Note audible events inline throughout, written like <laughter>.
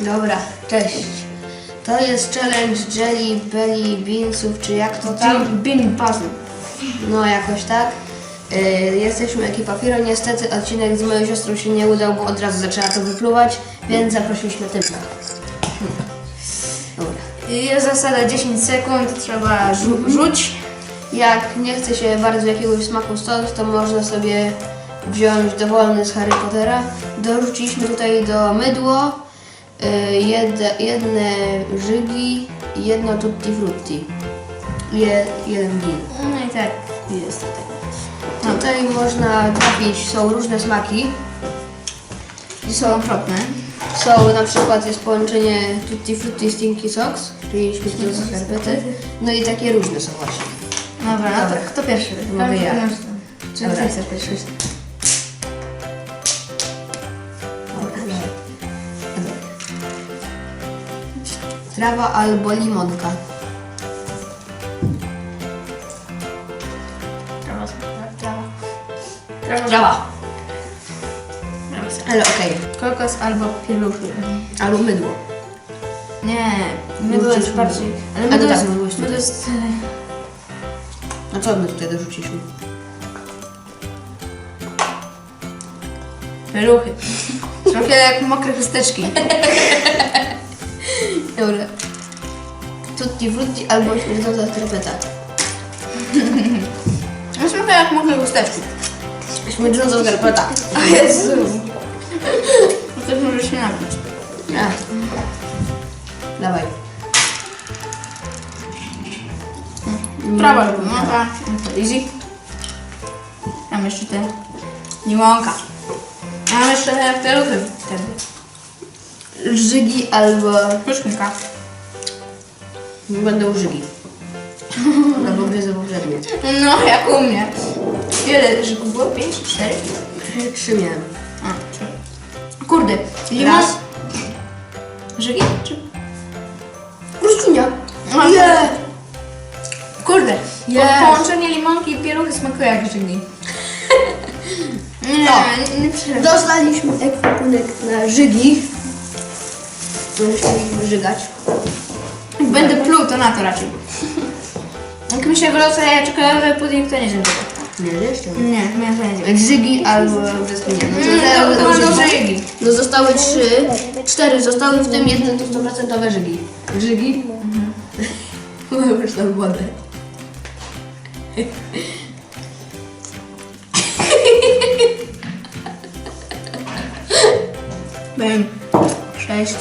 Dobra, cześć. To jest challenge Jelly Belly Beansów, czy jak to tam? Bin puzzle. No jakoś tak. Yy, jesteśmy ekipą Firo. Niestety odcinek z moją siostrą się nie udał, bo od razu zaczęła to wypluwać, więc zaprosiliśmy Tymka. Dobra. Jest zasada 10 sekund, trzeba rzu- rzuć. Jak nie chce się bardzo jakiegoś smaku stąd, to można sobie wziąć dowolny z Harry Pottera. Dorzuciliśmy tutaj do mydło jedne, jedne żygi i jedno tutti frutti. Je, jeden gin. No i tak jest tutaj. Tutaj można trafić, są różne smaki. I są okropne. Są na przykład jest połączenie tutti frutti stinky socks, czyli śmierdzące skarpety. No i takie różne są właśnie. Dobra, no to kto pierwszy? Mogę ja. Czy ty chcesz pierwszy? Trawa albo limonka. Trawa, trawa. Trawa. Trawa. Ale okej. Kokos albo pieluchy. Albo mydło. Nie, mydło jest bardziej... mydło. Ale A mydło to tak, jest... mydło jest Mydło jest... A co my tutaj dorzuciliśmy? Pieluchy. Trochę jak mokre chusteczki. <laughs> Dobra. Tutti frutti albo śmierdząca skarpeta. No trochę jak mokre chusteczki. Śmierdząca skarpeta. O Jezu. No też możesz się napić. A. Dawaj. Prawa, limonka. No to easy. Mam jeszcze te limonka. Mam jeszcze te pieluchy wtedy. Żygi albo... Pysznika. Będą żygi. <laughs> Albo gryzę poprzednie. No, jak u mnie. Ile żyków było? Pięć? Cztery? Trzy miałem. A, trzy. Kurde, limon... Raz. Żygi? Czy... Bruszczunia. No, Nie. Kurde, Yes. po połączenie limonki i pieluchy smakuje jak żygi. <laughs> Nie, No. nie, nie. Dostaliśmy ekwipunek na żygi. Musimy żygać. Jak będę pluł, to na to raczej. Jak mi się wylosuje czekoladowy pudding, to nie wiem tego. Nie, jeszcze. Nie, nie będzie. Żygi albo brzoskwinia. No to Mm, teraz będą żygi. żygi. No zostały trzy, cztery zostały, w tym jedne to 100% żygi. Żygi? Mhm. Już tam wodę. <laughs> Bym. Sześć.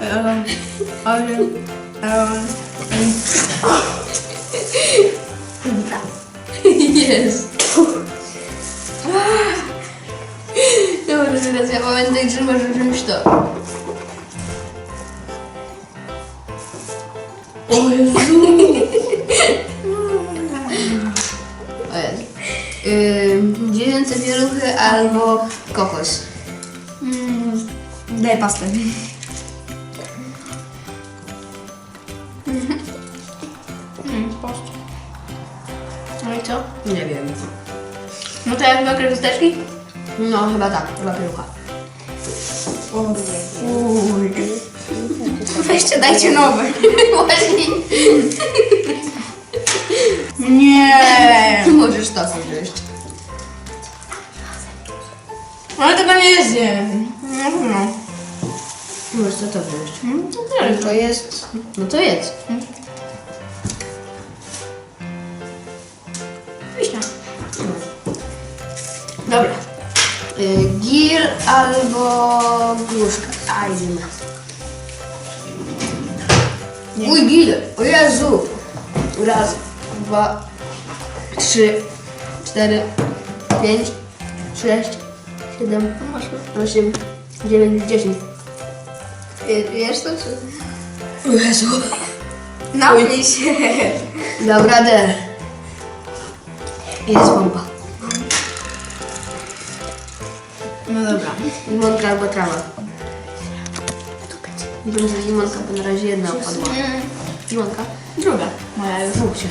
Siedem. Osiem. Dziewięć. Jest. Dobra, teraz ja pamiętaj, że masz wziąć to. O Jezu! O Jezu. Ym, dziewięce pieluchy albo kokos. Mm, Daj pastę. Post. No i co? Nie wiem. No to jak mokre chusteczki? No, chyba tak, chyba pielucha. <laughs> Weźcie, dajcie nowe. <laughs> Właśnie. Nie. <laughs> Możesz to wziąć. Ale tego nie zjem. No, no. Możesz to, to wziąć. Mm, To. To jest... No to jest. Dobra. Y, Gir albo gruszka. A, idziemy. Mój gil! O Jezu! Raz, dwa, trzy, cztery, pięć, sześć, siedem, osiem, dziewięć, dziesięć. Wiesz to czy? O Jezu! Napnij się. Dam radę. Jest pompa. No dobra. Limonka albo trawa. Będzie limonka, bo na razie jedna opadła. Limonka? Druga. Moja już. Mów się.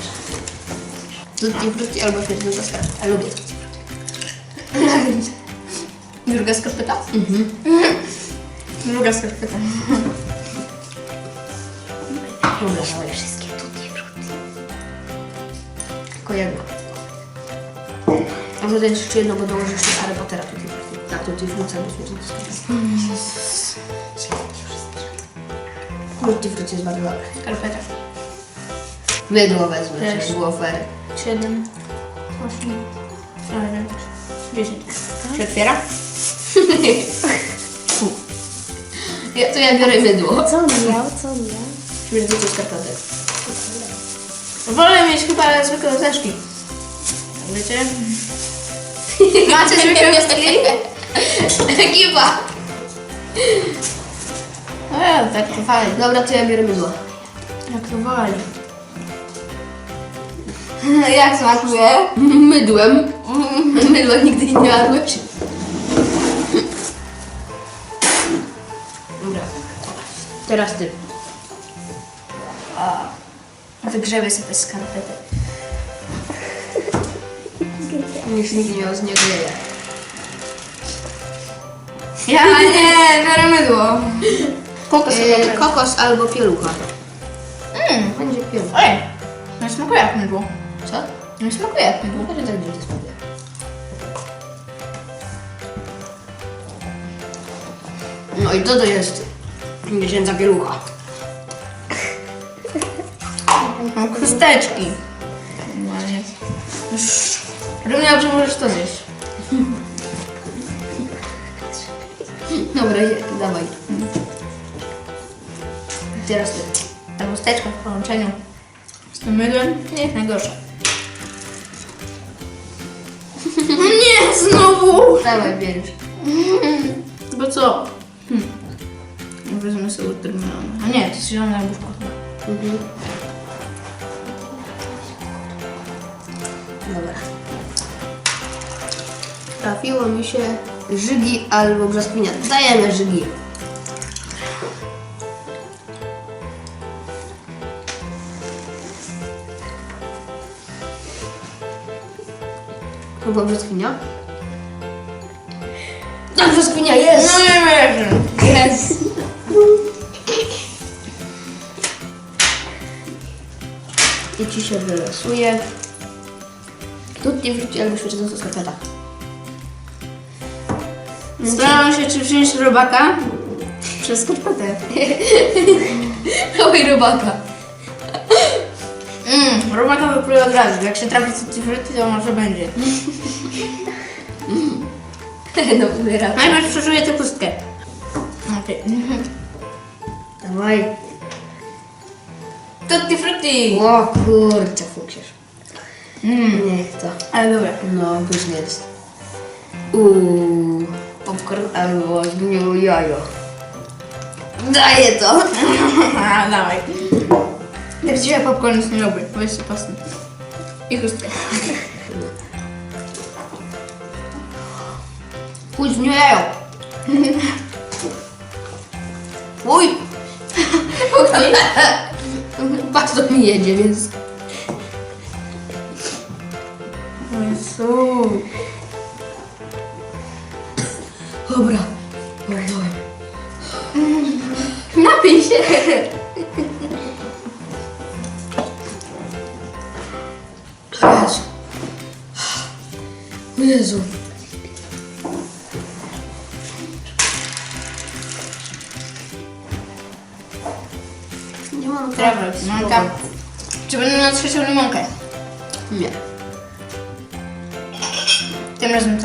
Tutti frutti albo śmierdząca skarpeta. Lubię tutti <laughs> frutti. Druga skarpeta? Mhm. <laughs> Druga skarpeta. Dobra, dawaj wszystkie tutti frutti. Tylko jedno. Tutaj jeszcze jedno, bo dołożysz jeszcze Harry Pottera frutti. Tak, frutti albo tutti Tutti frutti jest bardzo dobre. Skarpeta. Mydło wezmę, Też. żeby było fair. Siedem. Osiem. Dziewięć. Dziesięć. Się otwiera? <laughs> Ja, to ja biorę mydło. Co on miał? Co on miał? Śmierdzi to skarpetek. Wolę mieć chyba zwykłe łyżeczki. Wiecie? <laughs> Macie łyżeczki? Ekipa! E, tak to wali. Dobra, to ja biorę mydło. Jak to wali. <laughs> Jak smakuje? Mydłem. <laughs> Mydła nigdy nie jadłeś. Dobra. Teraz ty. Wygrzebię sobie skarpetę. Się nikt nie jeje. Ja <laughs> nie, biorę mydło. Kokos Yy, kokos albo pielucha. Mm. Będzie pielucha. Ojej, nie smakuje jak mydło. Co? Nie smakuje jak mydło. Może tak to smakuje. No i co to jest? Miesięca pielucha. <laughs> Chusteczki. Normalnie. Już rozumiał, że możesz to zjeść. Dobra, je, dawaj. Teraz ty. Ta chusteczka w połączeniu z tym mydłem nie jest najgorsza. <laughs> Nie, znowu! Dawaj, bierzesz. Bo co? Hm. Wezmę sobie terminalne. A nie, to jest zielone jabłuszko chyba. Mhm. Dobra. Trafiło mi się żygi albo brzoskwinia. Dajemy żygi. Albo brzoskwinia? Tak, brzoskwinia jest! No nie wierzę. Jest! I ci się wylosuje. Tutti frutti albo świecąca skarpeta. Zastanawiam się, czy wziąć robaka przez skarpetę. Dawaj robaka. Mmm, robaka wypluje od razu. Jak się trafi tutti frutti, to może będzie. <laughs> No wybieram. Najpierw przeczuję tę pustkę. Okej. Dawaj. Tutti frutti! O kurczę, fuksiesz. Mmm, Niech to. ale dobra. No, pysznie jest. Uuu. Popcorn albo zgniło jajo. Daję to. A, <laughs> dawaj. Dzisiaj popcorn jest niedobry, weź sobie pasy. I chustkę. Pójdź w jajo. Uj. <laughs> To mi jedzie, więc... Jezu. Dobra. Napij się. Jezu. O Jezu. Nie mam Dobra, limonka. Czy będę miał trzecią limonkę? Nie. Tym razem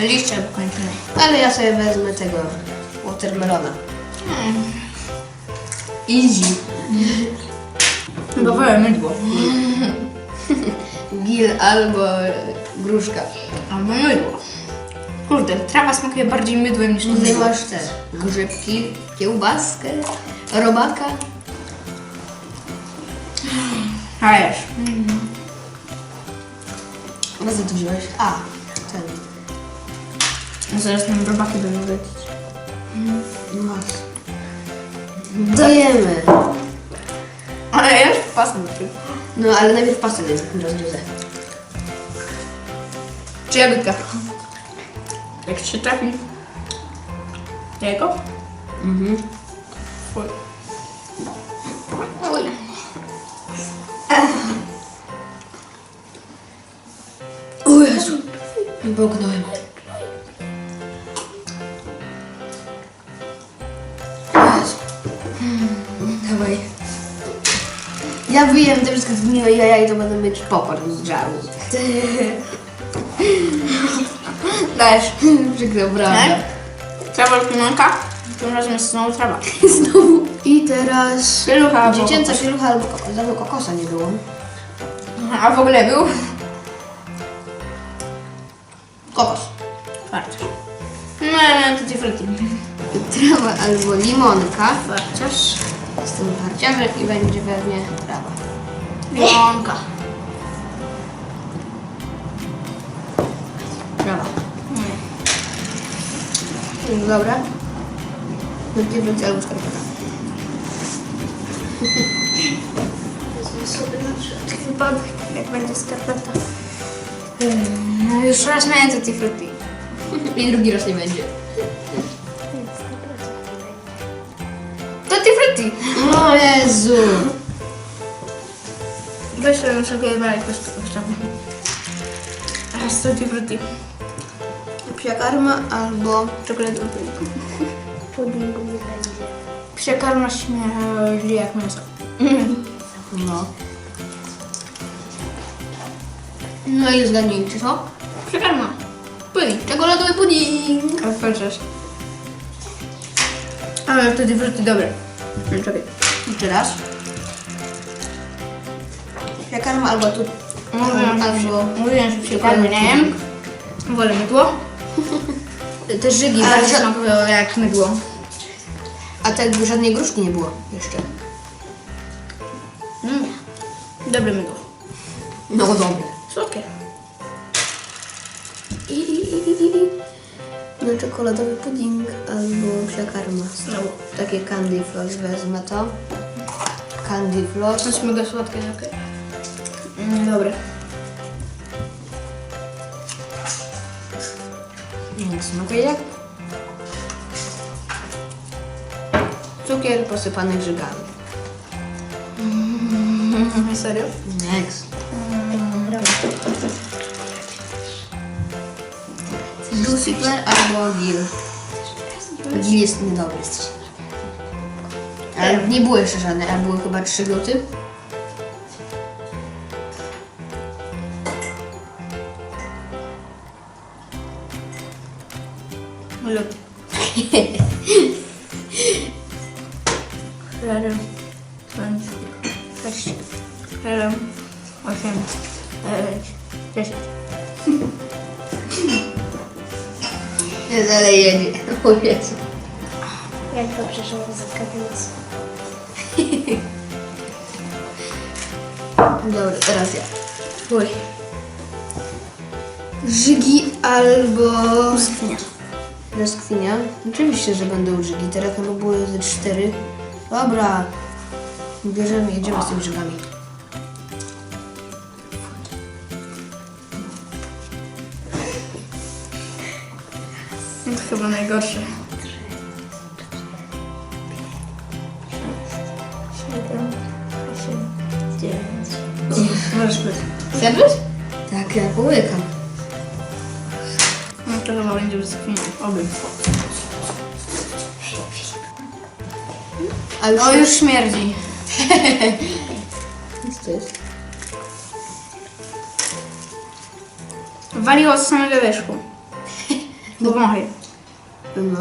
liście kończymy. Ale ja sobie wezmę tego watermelona. Easy. Chyba wolę mydło. Gil albo gruszka. Albo mydło. Kurde, trawa smakuje bardziej mydłem niż Tutaj mydło. masz te grzybki, kiełbaskę, robaka. A jesz. No co ty wziąłeś? A, ten. No Zaraz nam robaki będą lecieć. Masz. Dajemy. Ale jesz? Pasmy. No ale najpierw pastę rozgryzę. Czy jabłka? Jak ci się trafi? Jajko? Mhm. Fuj. O Jezu. Bognąłem. Wszystkie zgniłe jaja i to będę mieć popor z żaru. Dajesz. Przykro, prawda? Tak? Trawa limonka. Tym razem jest znowu trawa. <laughs> Znowu. I teraz... Pielucha albo Dziecięca kokos. pielucha albo kokos. Dawno kokosa nie było. A w ogóle był? Kokos. Farciarz. No, no, to ci. Trawa albo limonka. Farciarz. Z tym farciarzem i będzie pewnie trawa. Trawa. Mm, Dobra. Będzie wrócić albo skarpeta. Wypadek, jak będzie skarpeta. No już raz miałem tutti frutti. <laughs> I drugi raz nie będzie. Tutti frutti! O Jezu! Weź sobie sobie brać też postawię. Raz tutti frutti. Psia karma albo... Czekoladowy pudding. Psia karma śmierdzi jak mięso. No. No i zgadnijcie co? Psia karma. Pudding. Czekoladowy pudding! Ale patrzysz. Ale tutti frutti dobre. Czekaj. Jeszcze raz. Psia karma albo tu... Mówiłem, że albo... Mówiłem, że jem. Wolę mydło. <laughs> Te żygi Ale bardzo smakują jak mydło. A tak by żadnej gruszki nie było jeszcze. Mm. Dobre mydło. No dobre. Słodkie. I, i, i, i, i. No czekoladowy pudding albo psia karma. Znowu. Takie candy floss wezmę to. Candy floss. To jest mega słodkie, okej. Mm, dobre. Jak smakuje jak? Cukier posypany grzybami. Mm, <laughs> serio? Next. Lucifer albo Gil. Gil jest niedobry. Ale nie było jeszcze żadnej, a były chyba trzy gluty. Lud. Cztery, pięć, sześć, siedem, osiem, dziewięć, dziesięć. Dalej jedzie. O Jezu. Jak dobrze, że mam zaskakując. Dobra, teraz ja. Uj. Żygi albo... Skwinia. Jaskinia? Oczywiście, że będą żygi. Teraz chyba były ze cztery. Dobra. Bierzemy, jedziemy z tymi żygami. No to chyba najgorsze. Siedem, osiem, dziewięć. Zjadłeś? Tak, ja połykam. Skwinia. Oby. A już... O, już śmierdzi. <laughs> Co to jest? Waliło z samego wierzchu. <laughs> Powąchaj. No.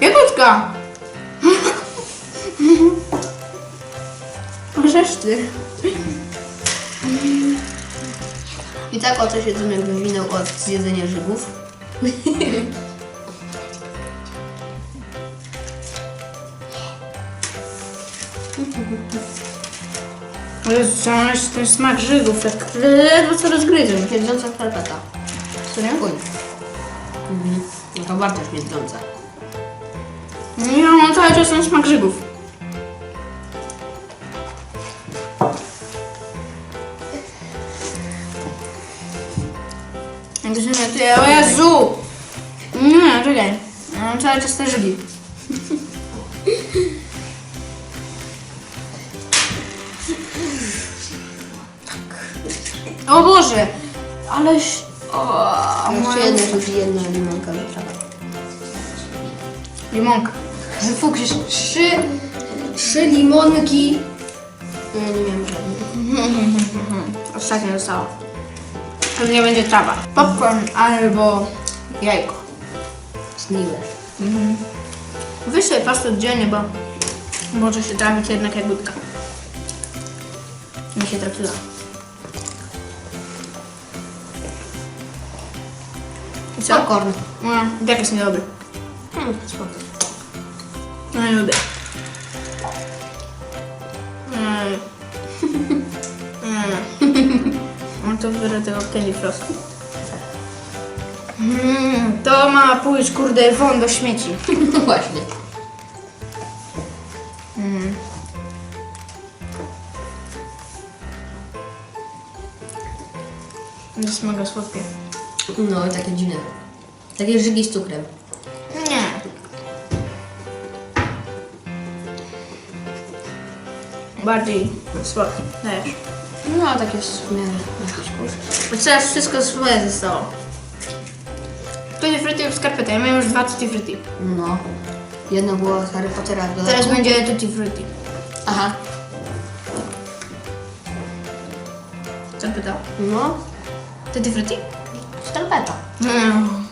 Jagódka! <laughs> Możesz ty. I tak oto się Tomek wywinął od zjedzenia żygów. Jezu, trzeba mieć ten smak żygów, tak ledwo co rozgryzłem. Śmierdząca skarpeta. Co nie? Uj. Mhm. No to bardzo śmierdząca. Nie, mam cały czas ten smak żygów. Zmiatuję, o Jezu! No czekaj. No, cały czas te żygi. O Boże! Aleś... O, Jeszcze moja jedna, tu jedna limonka limonka. Się Trzy, trzy limonki. Nie miałem żadnych. <laughs> Ostatnio zostało. Pewnie będzie trawa. Popcorn albo jajko. Zgniłe. Weź sobie pastę oddzielnie, bo może się trafić jednak jak budka. Mi się trafiła. I co? Popcorn. No, jak jest niedobry. Hmm, spoko. No nie lubię. Mm. Mm. To wybiorę tego Candy Floss. Mm, to ma pójść, kurde, won do śmieci. <laughs> No właśnie. To jest mega słodkie. No, takie dziwne. Takie żygi z cukrem. Nie. Bardziej słodkie, dajesz. No, takie w miarę teraz wszystko swoje zostało. Tutti frutti lub skarpeta. Ja miałem już dwa tutti frutti. No. Jedno było z Harry Pottera w dodatku. Teraz będzie tutti frutti. Aha. Co pytał? No. Tutti frutti? Skarpeta. Mm.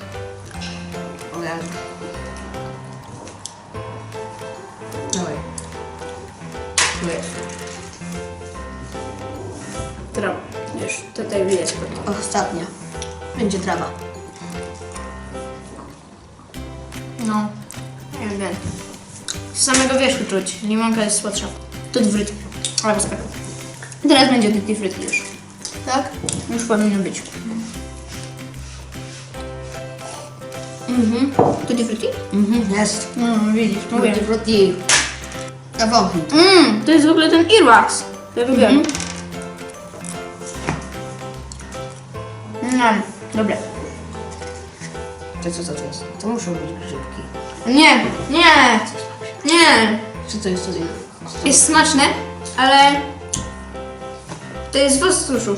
Ostatnia. Będzie trawa. No. Ewidentnie. Z samego wierzchu czuć. Limonka jest słodsza. Tutti frutti. Albo skarpeta. Teraz będzie tutti frutti już. Tak? Już powinno być. Mhm. Tutti frutti? Mhm, jest. No, widzisz, mówię. Frutti frutti. A wąchnij to. Mmm, to jest w ogóle ten earwax. Ja lubię. Mm, dobre. To co, to jest? To muszą być grzybki. Nie, nie, nie. Co to jest tutaj? Jest smaczne, ale to jest wosk z suszu.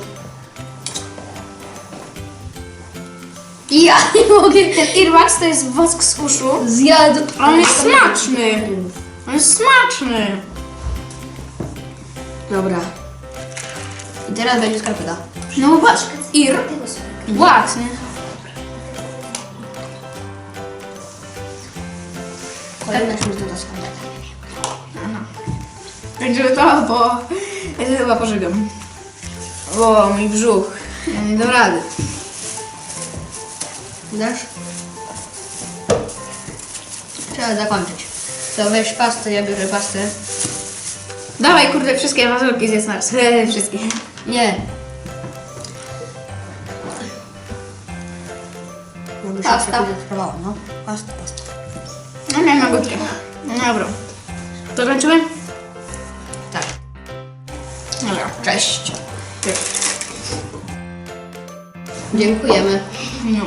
Ja nie mogę. Ten earwax to jest wosk z uszu. Zjadł. A on jest smaczny. On jest smaczny. Dobra. I teraz będzie skarpeta. No patrz, ear, wax, nie? Kolejna śmierć to skarpeta. Będzie to, bo ja się chyba pożygam. O, mój brzuch. Ja nie dam rady. Dasz? Trzeba zakończyć. To weź pastę, ja biorę pastę. Dawaj, kurde, wszystkie mazurki zjedz naraz. <laughs> Wszystkie. Nie. Się Pasta. odprawało, no. Pasta, pasta. No, miałem magutkę. No dobra. To kończymy? Tak. Dobra. Cześć. Cześć. Dziękujemy. No.